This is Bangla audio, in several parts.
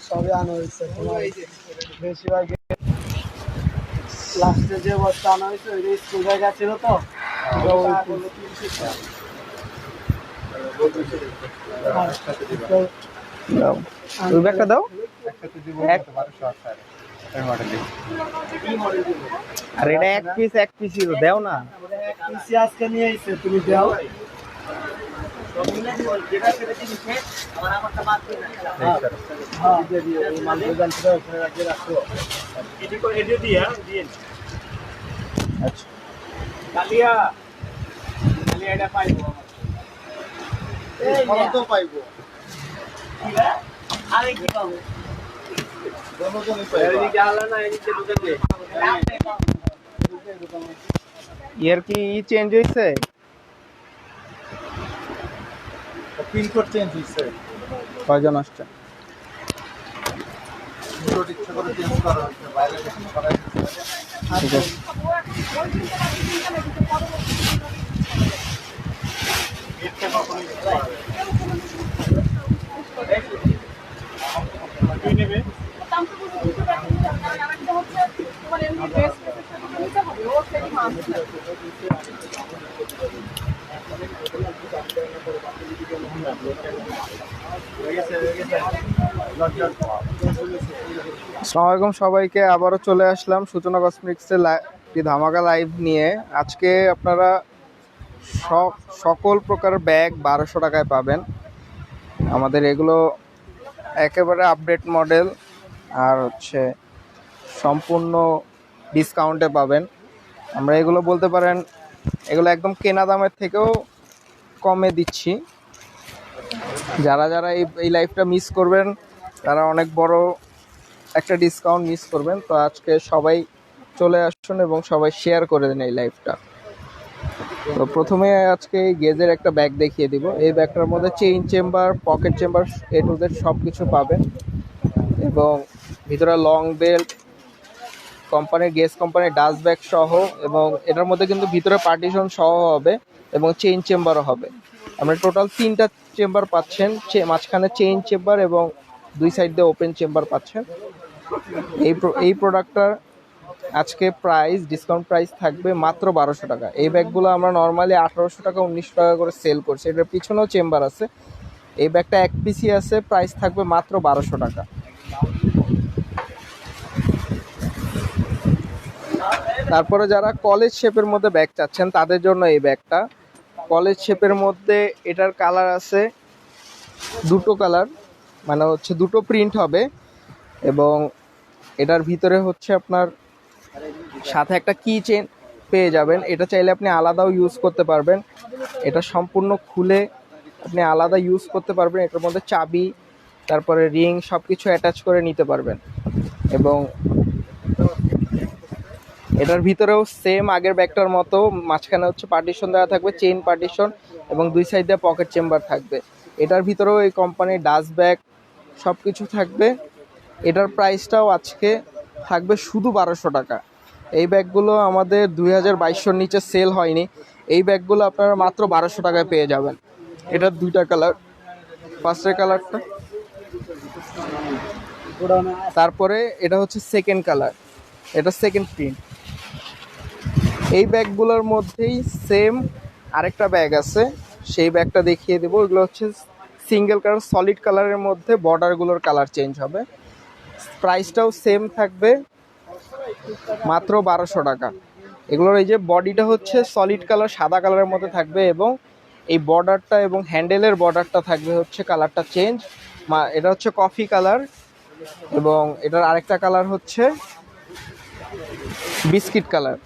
সবই আনা হয়েছে বেশিরভাগ লাস্টে যে বস্তা আনা হয়েছে ওইটা স্কুল জায়গা ছিল তো ওই- দাও ওই আর এটা এক পিস এক পিসই তো দেও না। আজকে নিয়ে তুমি দাও। হ্যাঁ দিয়ে দিও ওই মালগুলো জানতে ওখানে রাখিয়ে রাখো আচ্ছা তো পাইবো ইয়ার কি ই চেঞ্জ হয়েছে পিনকোড চেঞ্জ হয়েছে। কয়জন আসছে। পিনকোড ইচ্ছা করে চেঞ্জ করা হয়েছে বাইরে আলাইকুম সবাইকে, আবারও চলে আসলাম সূচনা কসমেটিক্সের একটি ধামাকা লাইভ নিয়ে। আজকে আপনারা সকল প্রকার ব্যাগ বারোশো টাকায় পাবেন। আমাদের এগুলো একেবারে আপডেট মডেল আর হচ্ছে সম্পূর্ণ ডিসকাউন্টে পাবেন। আমরা এগুলো বলতে পারেন, এগুলো একদম কেনা দামের থেকেও কমে দিচ্ছি। যারা যারা এই এই লাইফটা মিস করবেন, তারা অনেক বড় একটা ডিসকাউন্ট মিস করবেন। তো আজকে সবাই চলে আসুন এবং সবাই শেয়ার করে দেন এই লাইফটা তো প্রথমে আজকে এই গেজের একটা ব্যাগ দেখিয়ে দিব। এই ব্যাগটার মধ্যে chain chamber pocket chamber A to Z সব কিছু পাবেন। এবং ভিতরে লং বেল্ট কোম্পানির গেস কোম্পানির ডাস্ট ব্যাগ সহ এবং এটার মধ্যে কিন্তু ভিতরে পার্টিশন সহ হবে এবং চেইন চেম্বারও হবে। আমরা টোটাল তিনটা চেম্বার পাচ্ছেন মাঝখানে চেইন চেম্বার এবং দুই সাইড দিয়ে ওপেন চেম্বার পাচ্ছেন। এই এই প্রোডাক্টটার আজকে প্রাইস ডিসকাউন্ট প্রাইস থাকবে মাত্র বারোশো টাকা। এই ব্যাগগুলো আমরা নর্মালি আঠারোশো টাকা, উনিশশো টাকা করে সেল করছি। এটার পিছনেও চেম্বার আছে। এই ব্যাগটা এক পিসি আছে প্রাইস থাকবে মাত্র বারোশো টাকা। তারপরে যারা কলেজ শেপের মধ্যে ব্যাগ চাচ্ছেন, তাদের জন্য এই ব্যাগটা কলেজ শেপের মধ্যে এটার কালার আছে দুটো কালার মানে হচ্ছে দুটো প্রিন্ট হবে এবং এটার ভিতরে হচ্ছে আপনার সাথে একটা কি চেন পেয়ে যাবেন। এটা চাইলে আপনি আলাদাও ইউজ করতে পারবেন। এটা সম্পূর্ণ খুলে আপনি আলাদা ইউজ করতে পারবেন। এটার মধ্যে চাবি, তারপরে রিং সব কিছু অ্যাটাচ করে নিতে পারবেন। এবং এটার ভিতরেও সেম আগের ব্যাগটার মতো, মাঝখানে হচ্ছে পার্টিশন দেওয়া থাকবে চেইন পার্টিশন এবং দুই সাইডে পকেট চেম্বার থাকবে। এটার ভিতরেও এই কোম্পানির ডাস্ট ব্যাগ সব কিছু থাকবে। এটার প্রাইসটাও আজকে থাকবে শুধু বারোশো টাকা। এই ব্যাগগুলো আমাদের দুই হাজার বাইশশোর নিচে সেল হয়নি। এই ব্যাগগুলো আপনারা মাত্র বারোশো টাকায় পেয়ে যাবেন। এটার দুইটা কালার ফার্স্টের কালারটা তারপরে এটা হচ্ছে সেকেন্ড কালার এটা সেকেন্ড প্রিন্ট এই ব্যাগগুলোর মধ্যেই সেম আরেকটা ব্যাগ আছে। সেই ব্যাগটা দেখিয়ে দেবো। এগুলো হচ্ছে সিঙ্গেল কালার সলিড কালারের মধ্যে বর্ডারগুলোর কালার চেঞ্জ হবে। প্রাইসটাও সেম থাকবে। মাত্র বারোশো টাকা। এগুলোর এই যে বডিটা হচ্ছে সলিড কালার সাদা কালারের মধ্যে থাকবে এবং এই বর্ডারটা এবং হ্যান্ডেলের বর্ডারটা থাকবে হচ্ছে কালারটা চেঞ্জ এটা হচ্ছে কফি কালার এবং এটার আরেকটা কালার হচ্ছে বিস্কিট কালার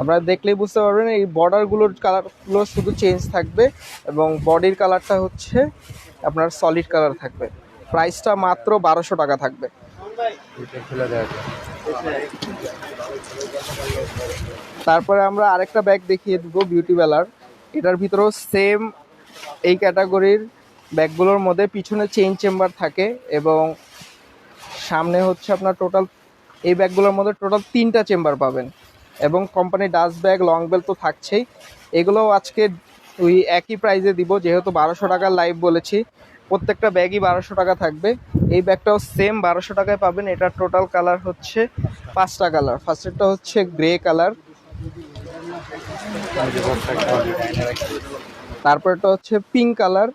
আপনারা দেখলেই বুঝতে পারবেন এই বর্ডারগুলোর কালারগুলো শুধু চেঞ্জ থাকবে এবং বডির কালারটা হচ্ছে আপনার সলিড কালার থাকবে। প্রাইসটা মাত্র বারোশো টাকা থাকবে। তারপরে আমরা আরেকটা ব্যাগ দেখিয়ে দেবো বিউটি বেলার এটার ভিতরেও সেম এই ক্যাটাগরির ব্যাগগুলোর মধ্যে পিছনে চেইন চেম্বার থাকে এবং সামনে হচ্ছে আপনার টোটাল এই ব্যাগগুলোর মধ্যে টোটাল তিনটা চেম্বার পাবেন। এবং company dust bag long belt তো থাকছেই। এগুলোও আজকে ওই একই প্রাইজে দিব, যেহেতু বারোশো টাকার লাইভ বলেছি। প্রত্যেকটা ব্যাগই বারোশো টাকা থাকবে। এই ব্যাগটাও সেম বারোশো টাকায় পাবেন। এটার টোটাল কালার হচ্ছে পাঁচটা কালার ফার্স্টেরটা হচ্ছে গ্রে কালার তারপরটা হচ্ছে পিঙ্ক কালার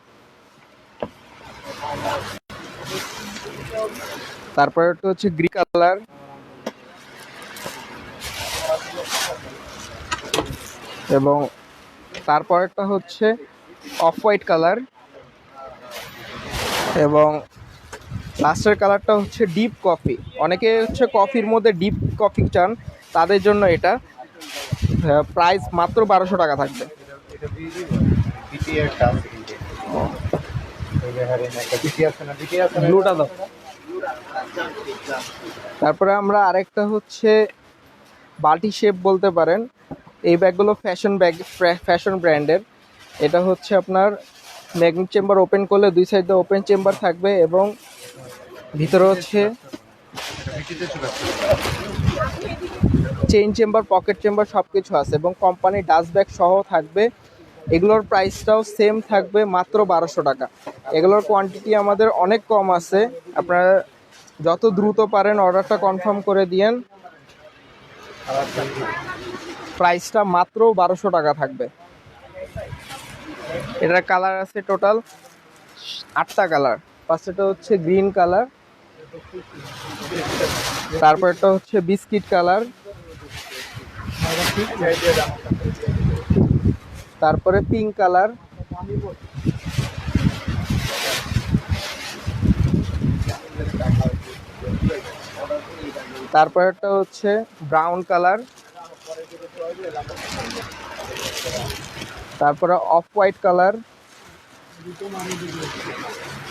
তারপরটা হচ্ছে গ্রি কালার এবং তারপরেরটা হচ্ছে অফ হোয়াইট কালার এবং লাস্টের কালারটা হচ্ছে ডিপ কফি। অনেকে হচ্ছে কফির মধ্যে ডিপ কফি চান তাদের জন্য এটা। প্রাইস মাত্র বারোশো টাকা থাকবে। ব্লুটা দাও। তারপরে আমরা আরেকটা হচ্ছে বাটি শেপ বলতে পারেন, এই ব্যাগগুলো ফ্যাশন ব্যাগ ফ্যাশন ব্র্যান্ডের এটা হচ্ছে আপনার ম্যাগনেট চেম্বার ওপেন করলে দুই সাইডে ওপেন চেম্বার থাকবে এবং ভিতরে হচ্ছে চেইন চেম্বার পকেট চেম্বার সব কিছু আছে এবং কোম্পানি ডাস্ট ব্যাগ সহ থাকবে। এগুলোর প্রাইসটাও সেম থাকবে মাত্র বারোশো টাকা। এগুলোর কোয়ান্টিটি আমাদের অনেক কম আছে। আপনারা যত দ্রুত পারেন অর্ডারটা কনফার্ম করে দিয়েন। প্রাইসটা মাত্র বারোশো টাকা থাকবে। এটার কালার আছে টোটাল আটটা কালার। ফার্স্টটা হচ্ছে গ্রিন কালার। তারপরটা হচ্ছে বিস্কিট কালার। তারপরে পিঙ্ক কালার। তারপরেরটা হচ্ছে ব্রাউন কালার তারপরে অফ হোয়াইট কালার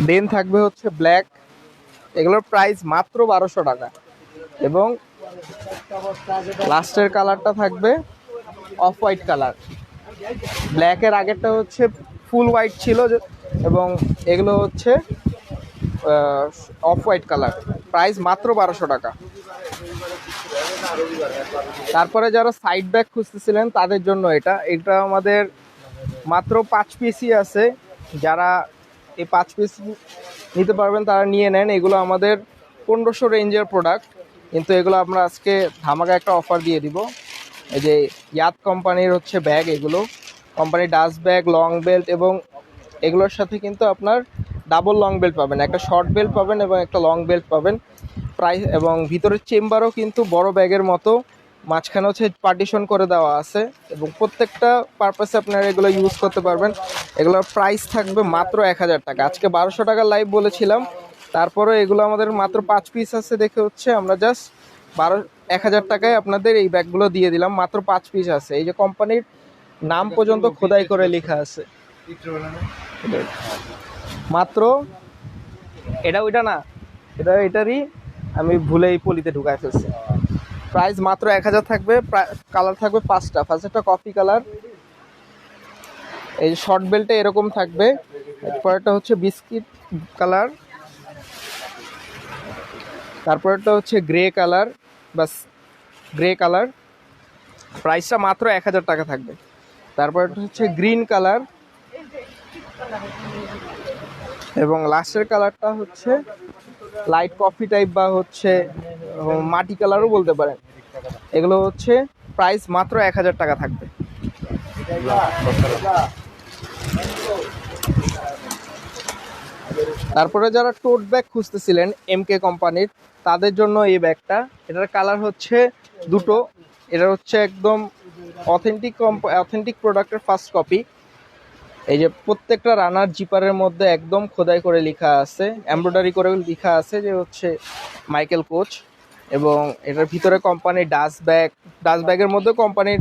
দেন থাকবে হচ্ছে ব্ল্যাক এগুলোর প্রাইস মাত্র বারোশো টাকা। এবং লাস্টের কালারটা থাকবে অফ হোয়াইট কালার ব্ল্যাকের আগেরটা হচ্ছে ফুল হোয়াইট ছিল এবং এগুলো হচ্ছে অফ হোয়াইট কালার প্রাইস মাত্র বারোশো টাকা। তারপরে যারা সাইড ব্যাগ খুঁজতেছিলেন, তাদের জন্য এটা। এটা আমাদের মাত্র পাঁচ পিসই আছে। যারা এই পাঁচ পিস নিতে পারবেন, তারা নিয়ে নেন। এগুলো আমাদের পনেরোশো রেঞ্জের প্রোডাক্ট কিন্তু এগুলো আমরা আজকে ধামাকা একটা অফার দিয়ে দিব। এই যে ইয়াত কোম্পানির হচ্ছে ব্যাগ এগুলো। Company dust bag long belt এবং এগুলোর সাথে কিন্তু আপনার ডাবল লং বেল্ট পাবেন একটা শর্ট বেল্ট পাবেন এবং একটা লং বেল্ট পাবেন। প্রাইস এবং ভিতরের চেম্বারও কিন্তু বড় ব্যাগের মতো মাঝখানে হচ্ছে পার্টিশন করে দেওয়া আছে এবং প্রত্যেকটা পারপাসে আপনারা এগুলো ইউজ করতে পারবেন। এগুলোর প্রাইস থাকবে মাত্র এক হাজার টাকা। আজকে বারোশো টাকা লাইভ বলেছিলাম তারপরে এগুলো আমাদের মাত্র পাঁচ পিস আছে দেখে হচ্ছে আমরা জাস্ট বারো এক হাজার টাকায় আপনাদের এই ব্যাগগুলো দিয়ে দিলাম মাত্র পাঁচ পিস আছে। এই যে কোম্পানির নাম পর্যন্ত খোদাই করে লেখা আছে। মাত্র এটা ওইটা না, এটা এটারই আমি ভুলে এই পলিতে ঢুকায় ফেলছি। প্রাইস মাত্র এক হাজার থাকবে কালার থাকবে পাঁচটা। ফার্স্টটা কফি কালার এই শর্ট বেল্টে এরকম থাকবে। পরেরটা হচ্ছে বিস্কিট কালার তারপরেরটা হচ্ছে গ্রে কালার বাস গ্রে কালার প্রাইসটা মাত্র এক হাজার টাকা থাকবে। তারপরটা হচ্ছে গ্রিন কালার এবং লাস্টের কালারটা হচ্ছে লাইট কফি টাইপ বা হচ্ছে মাটি কালারও বলতে পারেন। এগুলো হচ্ছে প্রাইস মাত্র এক হাজার টাকা থাকবে। তারপরে যারা টোট ব্যাগ খুঁজতেছিলেন এম কে কোম্পানির তাদের জন্য এই ব্যাগটা। এটার কালার হচ্ছে দুটো। এটা হচ্ছে একদম অথেন্টিক অথেন্টিক প্রোডাক্টের ফার্স্ট কপি এই যে প্রত্যেকটা রানার জিপারের মধ্যে একদম খোদাই করে লেখা আছে এমব্রয়ডারি করে লেখা আছে যে হচ্ছে মাইকেল কোচ এবং এটার ভিতরে কোম্পানির ডাস্ট ব্যাগ ডাস্ট ব্যাগের মধ্যে কোম্পানির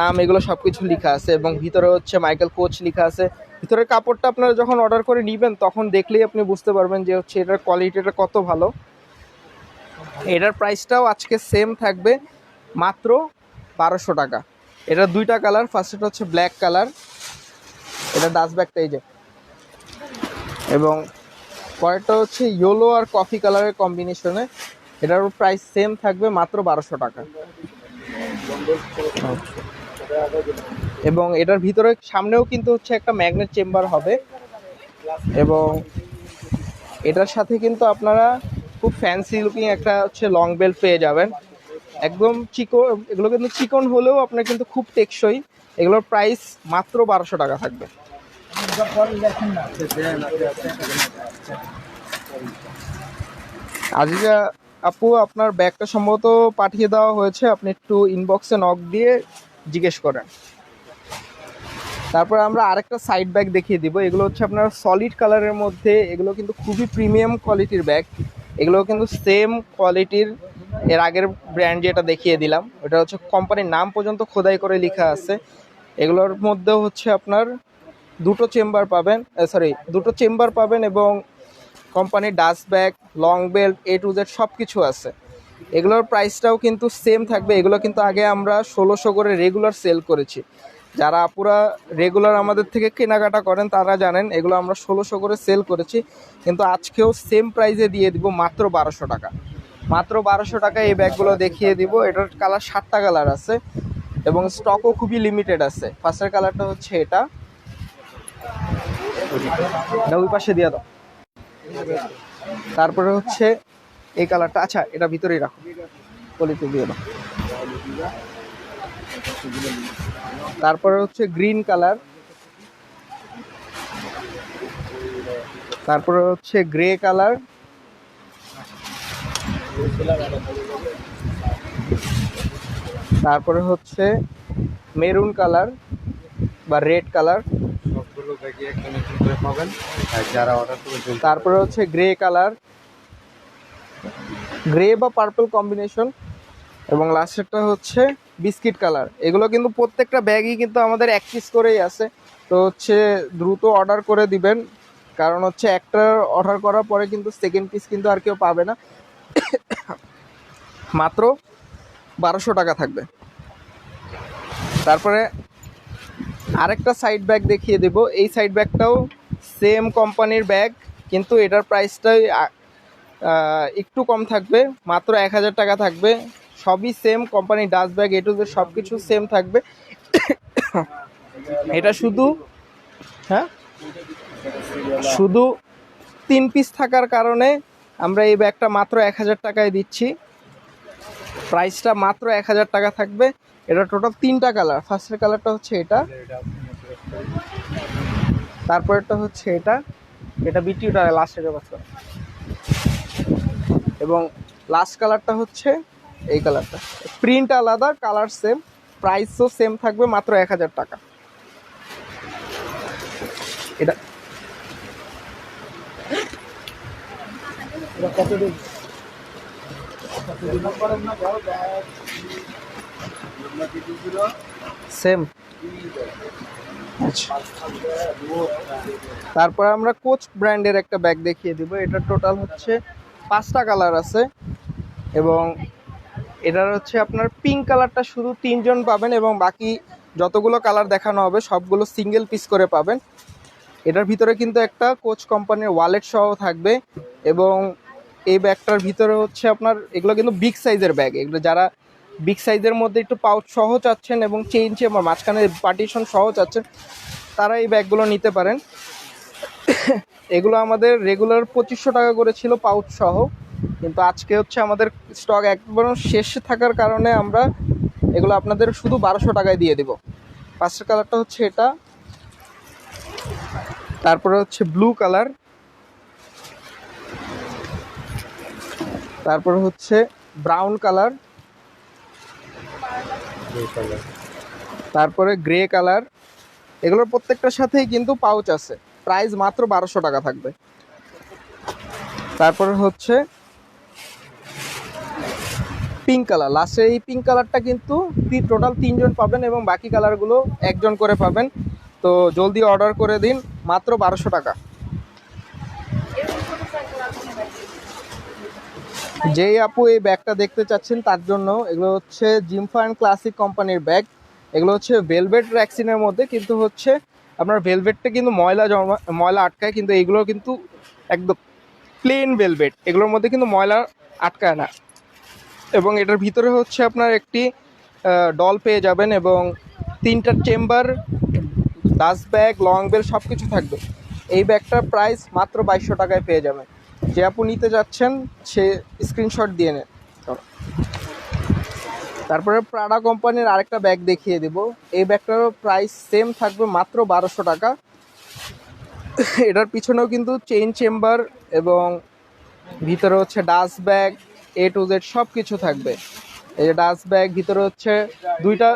নাম এগুলো সব কিছু লেখা আছে এবং ভিতরে হচ্ছে মাইকেল কোচ লেখা আছে। ভিতরের কাপড়টা আপনারা যখন অর্ডার করে নেবেন, তখন দেখলেই আপনি বুঝতে পারবেন যে হচ্ছে এটার কোয়ালিটিটা কত ভালো। এটার প্রাইসটাও আজকে সেম থাকবে মাত্র বারোশো টাকা। এটার দুইটা কালার ফার্স্টটা হচ্ছে ব্ল্যাক কালার এটা ডাস্ট ব্যাগটা এই যে। এবং পরেরটা হচ্ছে ইয়েলো আর কফি কালারের কম্বিনেশনে এটার প্রাইস সেম থাকবে মাত্র বারোশো টাকা। এবং এটার ভিতরে সামনেও কিন্তু হচ্ছে একটা ম্যাগনেট চেম্বার হবে। এবং এটার সাথে কিন্তু আপনারা খুব ফ্যান্সি লুকিং একটা হচ্ছে লং বেল্ট পেয়ে যাবেন। একদম চিকন, এগুলো কিন্তু চিকন হলেও আপনার কিন্তু খুব টেকসই। এগুলোর প্রাইস মাত্র বারোশো টাকা থাকবে। আজিজা, আপু, আপনার ব্যাগটা সম্ভবত পাঠিয়ে দেওয়া হয়েছে। আপনি একটু ইনবক্সে নক দিয়ে জিজ্ঞেস করেন। তারপর আমরা আরেকটা সাইড ব্যাগ দেখিয়ে দিব। এগুলো হচ্ছে আপনার সলিড কালারের মধ্যে। এগুলো কিন্তু খুবই প্রিমিয়াম কোয়ালিটির ব্যাগ এগুলো কিন্তু সেম কোয়ালিটির এর আগের ব্র্যান্ড যেটা দেখিয়ে দিলাম। ওটা হচ্ছে কোম্পানির নাম পর্যন্ত খোদাই করে লেখা আছে। এগুলোর মধ্যেও হচ্ছে আপনার দুটো চেম্বার পাবেন সরি দুটো চেম্বার পাবেন এবং কোম্পানির dust bag long belt A to Z সব কিছু আছে। এগুলোর প্রাইসটাও কিন্তু সেম থাকবে। এগুলো কিন্তু আগে আমরা ষোলোশো করে রেগুলার সেল করেছি। যারা আপুরা রেগুলার আমাদের থেকে কেনাকাটা করেন, তারা জানেন, এগুলো আমরা ষোলোশো করে সেল করেছি। কিন্তু আজকেও সেম প্রাইসে দিয়ে দিব মাত্র বারোশো টাকা। মাত্র বারোশো টাকা এই ব্যাগগুলো দেখিয়ে দিব। এটার কালার সাতটা কালার আছে এবং স্টকও খুবই লিমিটেড আছে। ফার্স্টের কালারটা হচ্ছে এটা। পাশে দিয়ে দাও। তারপরে হচ্ছে এই কালারটা আচ্ছা এটা ভিতরেই রাখো। পলিতে দিয়ে দাও। তারপরে হচ্ছে গ্রিন কালার। তারপরে হচ্ছে গ্রে কালার। তারপরে হচ্ছে মেরুন কালার বা রেড কালার। যারা অর্ডার তারপরে হচ্ছে গ্রে কালার গ্রে বা পার্পল কম্বিনেশন এবং লাস্টেরটা হচ্ছে বিস্কিট কালার এগুলো কিন্তু প্রত্যেকটা ব্যাগই কিন্তু আমাদের এক পিস করেই আছে। তো হচ্ছে দ্রুত অর্ডার করে দিবেন। কারণ হচ্ছে একটা অর্ডার করার পরে কিন্তু সেকেন্ড পিস কিন্তু আর কেউ পাবে না। মাত্র বারোশো টাকা থাকবে। তারপরে আরেকটা সাইড ব্যাগ দেখিয়ে দেব। এই সাইড ব্যাগটাও সেম কোম্পানির ব্যাগ কিন্তু এটার প্রাইসটাই একটু কম থাকবে, মাত্র এক হাজার টাকা থাকবে। সবই সেম কোম্পানির dust bag A to Z সব কিছু সেম থাকবে। এটা শুধু হ্যাঁ? শুধু তিন পিস থাকার কারণে আমরা এই ব্যাগটা মাত্র এক হাজার টাকায় দিচ্ছি। প্রাইসটা মাত্র এক হাজার টাকা থাকবে। এটা টোটাল তিনটা কালার ফার্স্টের কালারটা হচ্ছে এটা। তারপরেরটা হচ্ছে এটা। এটা বিটিউটা লাস্টের ব্যবস্থা এবং লাস্ট কালারটা হচ্ছে এই কালারটা প্রিন্ট আলাদা কালার সেম প্রাইসও সেম থাকবে মাত্র এক হাজার টাকা। এটা এটা সেম আচ্ছা। তারপর আমরা কোচ ব্র্যান্ডের একটা ব্যাগ দেখিয়ে দিব। এটা টোটাল হচ্ছে পাঁচটা কালার আছে এবং এটার হচ্ছে আপনার পিঙ্ক কালারটা শুধু তিনজন পাবেন এবং বাকি যতগুলো কালার দেখানো হবে, সবগুলো সিঙ্গেল পিস করে পাবেন। এটার ভিতরে কিন্তু একটা কোচ কোম্পানির ওয়ালেট সহ থাকবে এবং এই ব্যাগটার ভিতরে হচ্ছে আপনার, এগুলো কিন্তু বিগ সাইজের ব্যাগ এগুলো যারা বিগ সাইজের মধ্যে একটু পাউচ সহ চাচ্ছেন এবং চেইন চেম্বার মাঝখানে পার্টিশন সহ চাচ্ছেন, তারা এই ব্যাগগুলো নিতে পারেন। এগুলো আমাদের রেগুলার পঁচিশশো টাকা করে ছিল পাউচ সহ, কিন্তু আজকে হচ্ছে আমাদের স্টক একবার শেষ থাকার কারণে আমরা এগুলো আপনাদের শুধু বারোশো টাকায় দিয়ে দেবো। ফার্স্ট কালারটা হচ্ছে এটা, তারপরে হচ্ছে ব্লু কালার তারপরে হচ্ছে ব্রাউন কালার তারপরে গ্রে কালার এগুলোর প্রত্যেকটার সাথেই কিন্তু পাউচ আছে। প্রাইস মাত্র বারোশো টাকা থাকবে। তারপরে হচ্ছে পিঙ্ক কালার লাস্টে এই পিঙ্ক কালারটা কিন্তু টোটাল তিনজন পাবেন এবং বাকি কালারগুলো একজন করে পাবেন। তো জলদি অর্ডার করে দিন, মাত্র বারোশো টাকা। যেই আপু এই ব্যাগটা দেখতে চাচ্ছেন, তার জন্য এগুলো হচ্ছে জিমফা অ্যান্ড ক্লাসিক কোম্পানির ব্যাগ। এগুলো হচ্ছে ভেলভেট র্যাক্সিনের মধ্যে, কিন্তু হচ্ছে আপনার ভেলভেটটা কিন্তু ময়লা জমা, ময়লা আটকায়, কিন্তু এগুলো কিন্তু একদম প্লেন ভেলভেট। এগুলোর মধ্যে কিন্তু ময়লা আটকায় না। এবং এটার ভিতরে হচ্ছে আপনার একটি ডল পেয়ে যাবেন এবং তিনটা chamber dust bag long belt সব কিছু থাকবে। এই ব্যাগটার প্রাইস মাত্র বাইশশো টাকায় পেয়ে যাবেন। যে আপু নিতে যাচ্ছেন, সে স্ক্রিনশট দিয়ে নেন। তারপরে প্রাডা কোম্পানির আরেকটা ব্যাগ দেখিয়ে দেব। এই ব্যাগটারও প্রাইস সেম থাকবে মাত্র বারোশো টাকা। এটার পিছনেও কিন্তু চেইন চেম্বার এবং ভিতরে হচ্ছে dust bag A to Z সব কিছু থাকবে। এই যে ডাস্ট ব্যাগ ভিতরে হচ্ছে দুইটা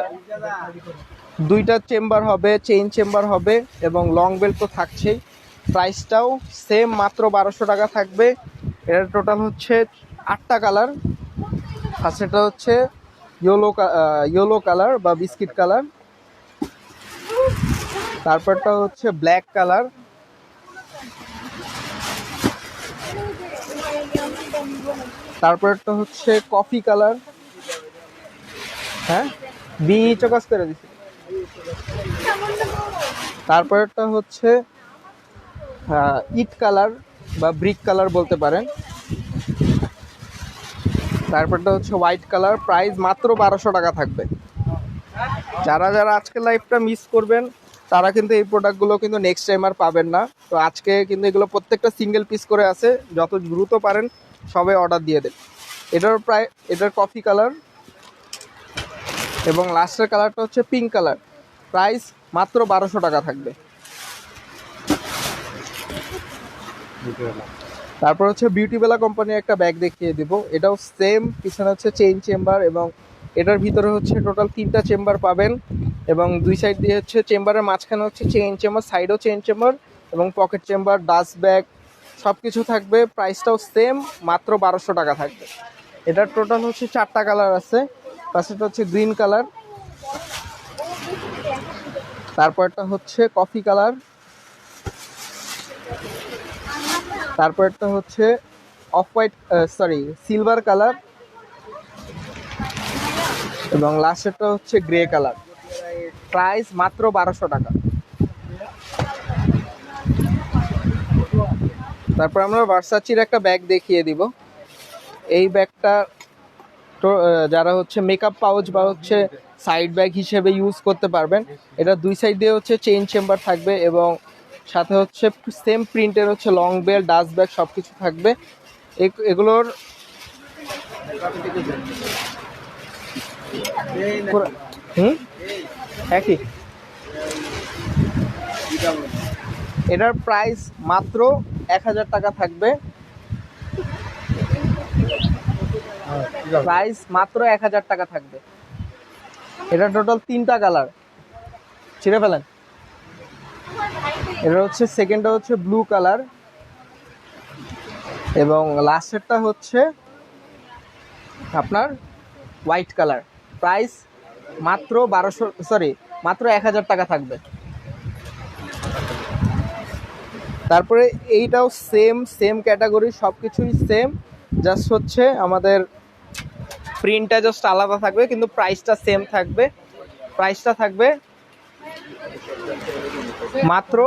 দুইটা চেম্বার হবে চেইন চেম্বার হবে এবং লং বেল্ট তো থাকছেই। প্রাইসটাও সেম মাত্র বারোশো টাকা থাকবে। এটার টোটাল হচ্ছে আটটা কালার ফার্স্টেটা হচ্ছে ইয়েলো ইয়েলো কালার বা বিস্কিট কালার তারপরটা হচ্ছে ব্ল্যাক কালার তারপরটা হচ্ছে কফি কালার হ্যাঁ? বি করে দিছি। তারপরটা হচ্ছে ইট কালার বা ব্রিক কালার বলতে পারেন। তারপরটা হচ্ছে হোয়াইট কালার, প্রাইস মাত্র বারোশো টাকা থাকবে। যারা যারা আজকের লাইফটা মিস করবেন, তারা কিন্তু এই প্রোডাক্টগুলো কিন্তু নেক্সট টাইম আর পাবেন না। তো আজকে কিন্তু এগুলো প্রত্যেকটা সিঙ্গেল পিস করে আছে, যত দ্রুত পারেন সবাই অর্ডার দিয়ে দেন। এটার প্রায়, এটার কফি কালার এবং লাস্টের কালারটা হচ্ছে পিঙ্ক কালার। প্রাইস মাত্র বারোশো টাকা থাকবে। তারপর হচ্ছে বিউটি বেলা কোম্পানির একটা ব্যাগ দেখিয়ে দিব। এটাও সেম পিছনে হচ্ছে চেইন চেম্বার এবং এটার ভিতরে হচ্ছে টোটাল তিনটা চেম্বার পাবেন এবং দুই সাইড দিয়ে হচ্ছে চেম্বারের মাঝখানে হচ্ছে চেইন চেম্বার সাইডও চেইন চেম্বার এবং পকেট চেম্বার ডাস্ট ব্যাগ সব কিছু থাকবে প্রাইসটাও সেম মাত্র বারোশো টাকা থাকবে। এটার টোটাল হচ্ছে চারটা কালার আছে। পাশেটা হচ্ছে গ্রিন কালার তারপরটা হচ্ছে কফি কালার তারপরটা হচ্ছে off white sorry silver colour এবং লাস্টেরটা হচ্ছে গ্রে কালার প্রাইস মাত্র বারোশো টাকা। তারপর আমরা ভার্সাচির একটা ব্যাগ দেখিয়ে দিব। এই ব্যাগটা যারা হচ্ছে মেকআপ পাউচ বা হচ্ছে সাইড ব্যাগ হিসেবে ইউজ করতে পারবেন, এটা দুই সাইড দিয়ে হচ্ছে চেইন চেম্বার থাকবে এবং সাথে হচ্ছে সেম প্রিন্টের হচ্ছে লং বেল ডাস্ট ব্যাগ সব কিছু থাকবে। এগ- এগুলোর হুম? একই। এটার প্রাইস মাত্র এক হাজার টাকা থাকবে। প্রাইস মাত্র এক হাজার টাকা থাকবে। এটা টোটাল তিনটা কালার ছিঁড়ে ফেলেন? এটা হচ্ছে সেকেন্ডটা হচ্ছে ব্লু কালার এবং লাস্টেরটা হচ্ছে আপনার হোয়াইট কালার প্রাইস মাত্র বারোশো সরি মাত্র এক হাজার টাকা থাকবে। তারপরে এইটাও সেম সেম ক্যাটাগরি সব কিছুই সেম জাস্ট হচ্ছে আমাদের প্রিন্টটা জাস্ট আলাদা থাকবে, কিন্তু প্রাইসটা সেম থাকবে। প্রাইসটা থাকবে মাত্র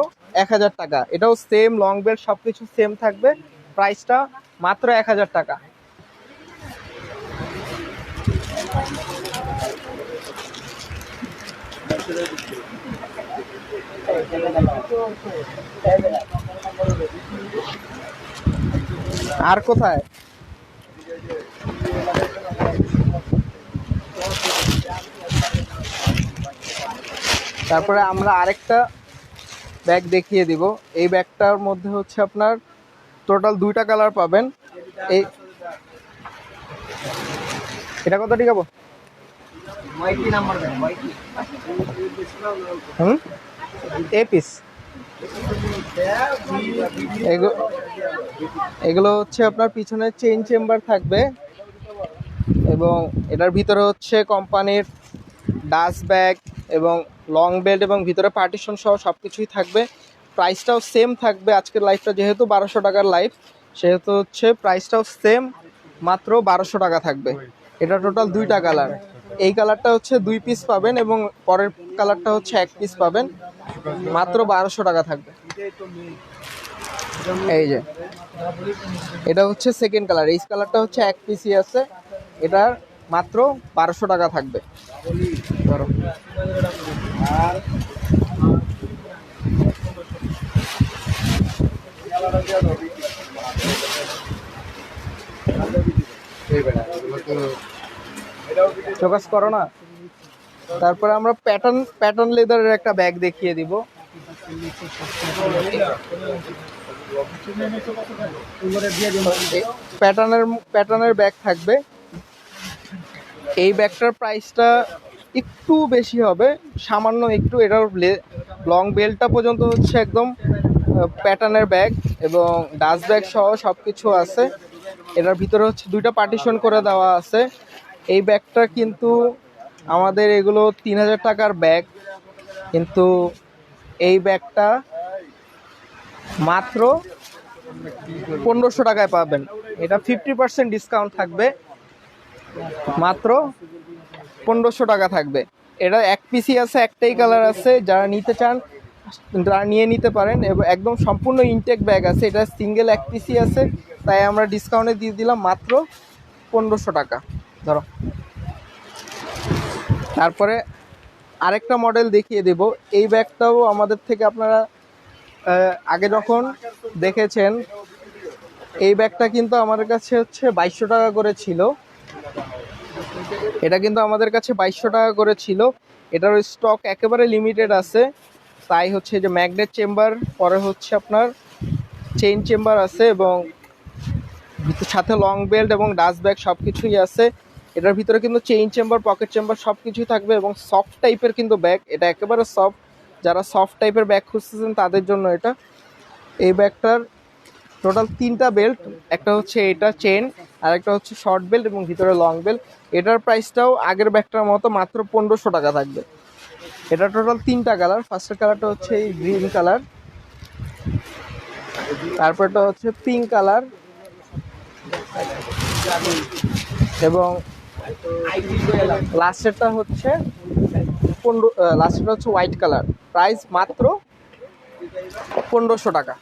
এক হাজার টাকা। এটাও সেম লং বেল্ট সব কিছু সেম থাকবে। প্রাইসটা মাত্র এক হাজার টাকা। আর কোথায়? তারপরে আমরা আরেকটা ব্যাগ দেখিয়ে দিব। এই ব্যাগটার মধ্যে হচ্ছে আপনার টোটাল দুইটা কালার পাবেন। এই এটা কত মাইকি হুম? এ পিস এগু- এগুলো হচ্ছে আপনার পিছনে চেইন চেম্বার থাকবে। এবং এটার ভিতরে হচ্ছে কোম্পানির ডাস্ট ব্যাগ এবং লং বেল্ট এবং ভিতরে পার্টিশন সহ সব কিছুই থাকবে। প্রাইসটাও সেম থাকবে আজকের লাইফটা যেহেতু বারোশো টাকার লাইফ সেহেতু হচ্ছে প্রাইসটাও সেম মাত্র বারোশো টাকা থাকবে। এটা টোটাল দুইটা কালার এই কালারটা হচ্ছে দুই পিস পাবেন এবং পরের কালারটা হচ্ছে এক পিস পাবেন, মাত্র বারোশো টাকা থাকবে। এই যে, এটা হচ্ছে সেকেন্ড কালার এই কালারটা হচ্ছে এক পিসই আছে। এটার মাত্র বারোশো টাকা থাকবে। ধরো। আর চোকাস করো না। তারপরে আমরা প্যাটার্ন প্যাটার্ন লেদারের একটা ব্যাগ দেখিয়ে দিব। প্যাটার্নের প্যাটার্নের ব্যাগ থাকবে। এই ব্যাগটার প্রাইসটা একটু বেশি হবে, সামান্য একটু এটার লং বেলটা পর্যন্ত হচ্ছে একদম প্যাটার্নের ব্যাগ এবং ডাস্ট ব্যাগ সহ সব কিছু আছে। এটার ভিতরে হচ্ছে দুইটা পার্টিশন করে দেওয়া আছে। এই ব্যাগটা কিন্তু আমাদের এগুলো তিন হাজার টাকার ব্যাগ কিন্তু এই ব্যাগটা মাত্র পনেরোশো টাকায় পাবেন। এটা ফিফটি পার্সেন্ট ডিসকাউন্ট থাকবে। মাত্র পনেরোশো টাকা থাকবে। এটা এক পিসি আছে, একটাই কালার আছে, যারা নিতে চান তারা নিয়ে নিতে পারেন, এবং একদম সম্পূর্ণ ইনটেক ব্যাগ আছে। এটা সিঙ্গেল এক পিসি আছে, তাই আমরা ডিসকাউন্টে দিয়ে দিলাম মাত্র পনেরোশো টাকা। ধরো। তারপরে আরেকটা মডেল দেখিয়ে দেব। এই ব্যাগটাও আমাদের থেকে আপনারা আগে যখন দেখেছেন, এই ব্যাগটা কিন্তু আমাদের কাছে হচ্ছে বাইশশো টাকা করে ছিল। এটা কিন্তু আমাদের কাছে বাইশশো টাকা করে ছিল। এটার স্টক একেবারে লিমিটেড আছে। তাই হচ্ছে যে ম্যাগনেট চেম্বার পরে হচ্ছে আপনার চেইন চেম্বার আছে এবং সাথে লং বেল্ট এবং ডাস্ট ব্যাগ সব কিছুই আছে। এটার ভিতরে কিন্তু চেইন চেম্বার পকেট চেম্বার সব কিছুই থাকবে এবং সফট টাইপের কিন্তু ব্যাগ এটা একেবারে সফট যারা সফট টাইপের ব্যাগ খুঁজতেছেন তাদের জন্য এটা। এই ব্যাগটার টোটাল তিনটা বেল্ট একটা হচ্ছে এটা চেন আর একটা হচ্ছে শর্ট বেল্ট এবং ভিতরে লং বেল্ট এটার প্রাইসটাও আগের ব্যাগটার মতো মাত্র পনেরোশো টাকা থাকবে। এটা টোটাল তিনটা কালার ফার্স্টের কালারটা হচ্ছে এই গ্রিন কালার তারপরটা হচ্ছে পিঙ্ক কালার এবং লাস্টেরটা হচ্ছে পনেরো লাস্টেরটা হচ্ছে হোয়াইট কালার প্রাইস মাত্র পনেরোশো টাকা।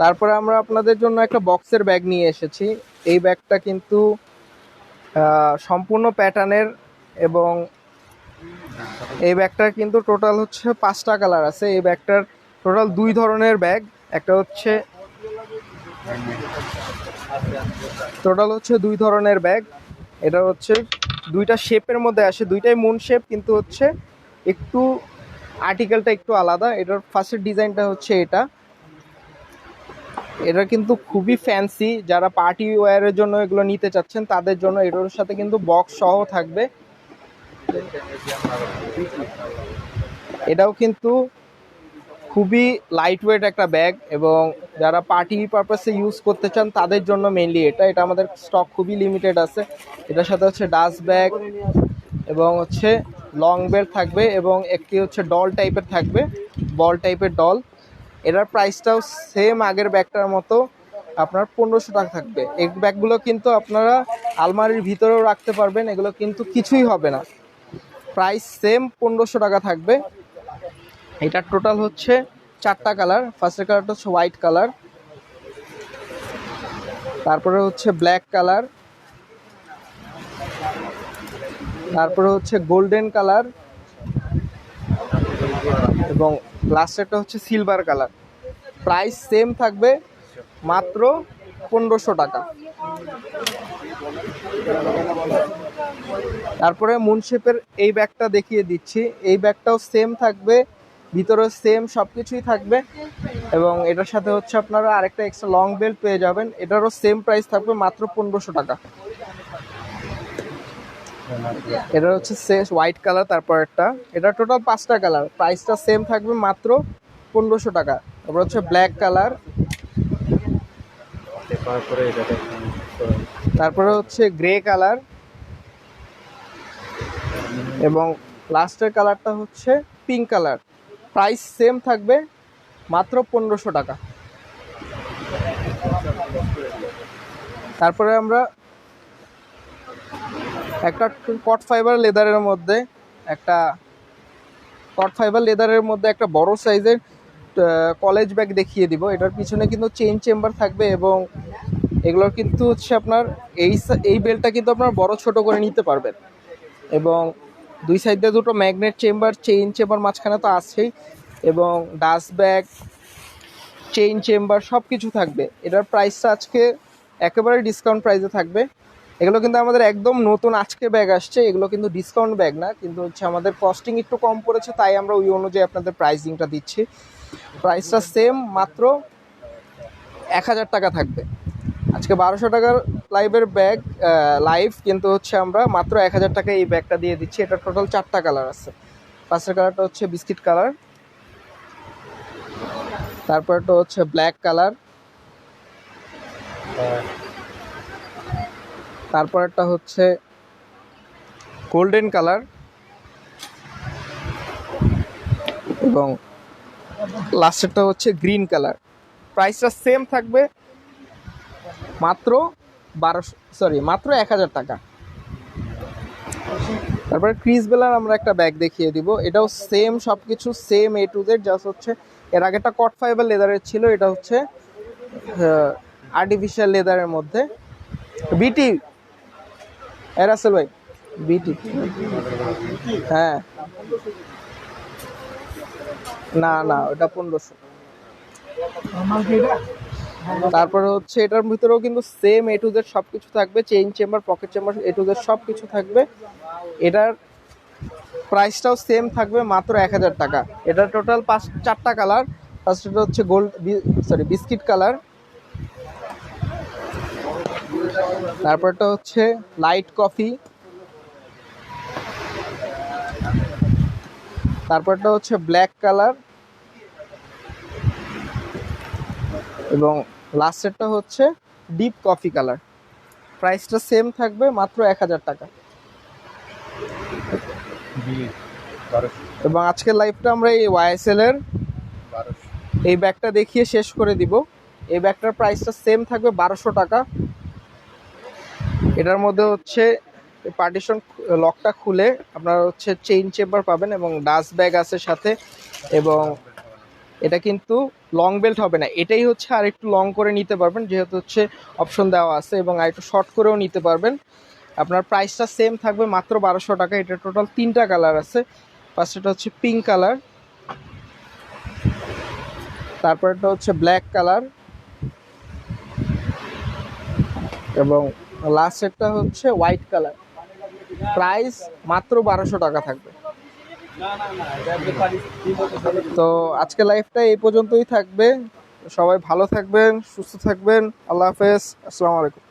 তারপরে আমরা আপনাদের জন্য একটা বক্সের ব্যাগ নিয়ে এসেছি। এই ব্যাগটা কিন্তু সম্পূর্ণ প্যাটার্নের এবং এই ব্যাগটার কিন্তু টোটাল হচ্ছে পাঁচটা কালার আছে। এই ব্যাগটার টোটাল দুই ধরনের ব্যাগ, একটা হচ্ছে টোটাল হচ্ছে দুই ধরনের ব্যাগ, এটা হচ্ছে দুইটা শেপের মধ্যে আসে, দুইটাই মুন শেপ কিন্তু হচ্ছে একটু আর্টিকেলটা একটু আলাদা। এটার ফার্স্টের ডিজাইনটা হচ্ছে এটা। এটা কিন্তু খুবই ফ্যান্সি যারা পার্টি ওয়্যারের জন্য এগুলো নিতে চাচ্ছেন, তাদের জন্য এটার সাথে কিন্তু বক্স সহ থাকবে। এটাও কিন্তু খুবই লাইট ওয়েট একটা ব্যাগ এবং যারা পার্টি পারপাসে ইউজ করতে চান, তাদের জন্য মেনলি এটা। এটা আমাদের স্টক খুবই লিমিটেড আছে। এটার সাথে হচ্ছে ডাস্ট ব্যাগ এবং হচ্ছে লং বেল্ট থাকবে এবং একটি হচ্ছে ডল টাইপের থাকবে বল টাইপের ডল এটার প্রাইসটাও সেম আগের ব্যাগটার মতো, আপনার পনেরোশো টাকা থাকবে। এই ব্যাগগুলো কিন্তু আপনারা আলমারির ভিতরেও রাখতে পারবেন, এগুলো কিন্তু কিছুই হবে না। প্রাইস সেম পনেরোশো টাকা থাকবে। এটার টোটাল হচ্ছে চারটা কালার ফার্স্টের কালারটা হচ্ছে হোয়াইট কালার তারপরে হচ্ছে ব্ল্যাক কালার তারপরে হচ্ছে গোল্ডেন কালার এবং লাস্টেরটা হচ্ছে সিলভার কালার প্রাইস সেম থাকবে মাত্র পনেরোশো টাকা। তারপরে মুনশেপের এই ব্যাগটা দেখিয়ে দিচ্ছি। এই ব্যাগটাও সেম থাকবে, ভিতরে সেম সব কিছুই থাকবে এবং এটার সাথে হচ্ছে আপনারা আরেকটা এক্সট্রা লং বেল্ট পেয়ে যাবেন। এটারও সেম প্রাইস থাকবে মাত্র পনেরোশো টাকা। এটা হচ্ছে হোয়াইট কালার তারপর একটা। এটা টোটাল পাঁচটা কালার প্রাইসটা সেম থাকবে মাত্র পনেরোশো টাকা। তারপর হচ্ছে ব্ল্যাক কালার তারপরে হচ্ছে গ্রে কালার এবং লাস্টের কালারটা হচ্ছে পিঙ্ক কালার প্রাইস সেম থাকবে মাত্র পনেরোশো টাকা। তারপরে আমরা একটা কট ফাইবার লেদারের মধ্যে, একটা কট ফাইবার লেদারের মধ্যে একটা বড় সাইজের কলেজ ব্যাগ দেখিয়ে দিব। এটার পিছনে কিন্তু চেইন চেম্বার থাকবে এবং এগুলোর কিন্তু হচ্ছে আপনার এই এই বেলটা কিন্তু আপনার বড় ছোট করে নিতে পারবেন। এবং দুই সাইডে দুটো ম্যাগনেট চেম্বার চেইন চেম্বার মাঝখানে তো আছেই এবং ডাস্ট ব্যাগ চেইন চেম্বার সব কিছু থাকবে। এটার প্রাইসটা আজকে একেবারে ডিসকাউন্ট প্রাইসে থাকবে। এগুলো কিন্তু আমাদের একদম নতুন আজকে ব্যাগ আসছে। এগুলো কিন্তু ডিসকাউন্ট ব্যাগ না, কিন্তু হচ্ছে আমাদের কস্টিং একটু কম পড়েছে, তাই আমরা ওই অনুযায়ী আপনাদের প্রাইসিংটা দিচ্ছি। প্রাইসটা সেম মাত্র এক হাজার টাকা থাকবে। আজকে বারোশো টাকার লাইভের ব্যাগ লাইভ কিন্তু হচ্ছে আমরা মাত্র এক হাজার টাকায় এই ব্যাগটা দিয়ে দিচ্ছি। এটা টোটাল চারটা কালার আছে। ফার্স্টের কালারটা হচ্ছে বিস্কিট কালার তারপরটা হচ্ছে ব্ল্যাক কালার তারপরেরটা হচ্ছে গোল্ডেন কালার এবং লাস্টেরটা হচ্ছে গ্রিন কালার। প্রাইসটা সেম থাকবে মাত্র বারোশো, সরি, মাত্র এক হাজার টাকা। তারপরে ক্রিস বেলার আমরা একটা ব্যাগ দেখিয়ে দিব। এটাও সেম সব কিছু same A to Z just হচ্ছে এর আগে একটা কট ফাইবার লেদারের ছিল, এটা হচ্ছে আর্টিফিশিয়াল লেদারের মধ্যে। বিটি এরাসেল ভাই, বিটি। হ্যাঁ। না না, ওটা পনেরোশো। তারপরে হচ্ছে এটার ভিতরেও কিন্তু সেম এ টু জেড সব কিছু থাকবে chain chamber pocket chamber A to Z সব কিছু থাকবে। এটার প্রাইসটাও সেম থাকবে মাত্র এক হাজার টাকা। এটার টোটাল পাঁচ, চারটা কালার ফার্স্ট এটা হচ্ছে গোল্ড সরি বিস্কিট কালার তারপরটা হচ্ছে লাইট কফি তারপরটা হচ্ছে ব্ল্যাক কালার এবং লাস্টেরটা হচ্ছে ডিপ কফি কালার প্রাইসটা সেম থাকবে মাত্র এক হাজার টাকা। এবং আজকের লাইভটা আমরা এই ওয়াইএসএল এর এই ব্যাগটা দেখিয়ে শেষ করে দিব। এই ব্যাগটার প্রাইসটা সেম থাকবে বারোশো টাকা। এটার মধ্যে হচ্ছে পার্টিশন লকটা খুলে আপনারা হচ্ছে চেইন চেম্বার পাবেন এবং ডাস্ট ব্যাগ আছে সাথে এবং এটা কিন্তু লং বেল্ট হবে না। এটাই হচ্ছে আর একটু লং করে নিতে পারবেন, যেহেতু হচ্ছে অপশন দেওয়া আছে এবং আর একটু শর্ট করেও নিতে পারবেন। আপনার প্রাইসটা সেম থাকবে মাত্র বারোশো টাকা, এটা টোটাল তিনটা কালার আছে। ফার্স্টটা হচ্ছে পিঙ্ক কালার তারপরটা হচ্ছে ব্ল্যাক কালার এবং লাস্টেরটা হচ্ছে হোয়াইট কালার প্রাইস মাত্র বারোশো টাকা থাকবে। তো আজকে লাইফটা এই পর্যন্তই থাকবে। সবাই ভালো থাকবেন, সুস্থ থাকবেন। আল্লাহ হাফেজ। আসসালামু আলাইকুম।